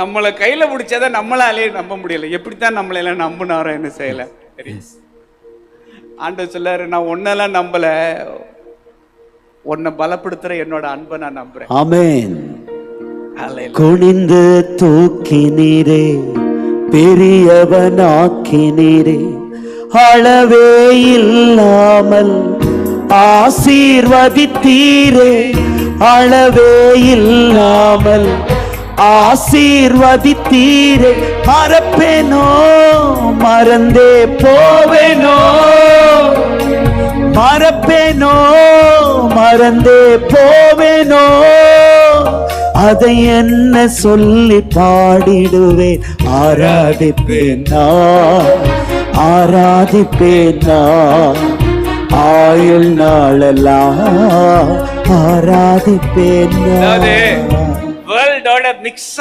நம்மளை கையில பிடிச்சதை நம்மளாலே நம்ப முடியல. எப்படித்தான் நம்மளை எல்லாம் நம்பினாரோ என்ன செய்யல. ஆண்டவர் சொல்லாரு நான் ஒன்னெல்லாம் நம்பல. உன்னை பலப்படுத்துற என்னோட அன்பை நான் நம்புறேன். ஆமென். குனிந்து தூக்கினீரே பெரியவனாக்கினீரே அளவே இல்லாமல் ஆசீர்வதித்தீரே அளவே இல்லாமல் ஆசீர்வதித்தீரே. மறப்பேனோ? மறந்தே போவேனோ? மறப்பேனோ? மறந்தே போவேனோ? அதை என்ன சொல்லி பாடிடுவேன்? ஆராதிப்பேன் நான் ஆராதிப்பேன் நான் ஆயுள் நாளெல்லாம் ஆராதிப்பேன் வேர்ல்டோட மிக்ஸ்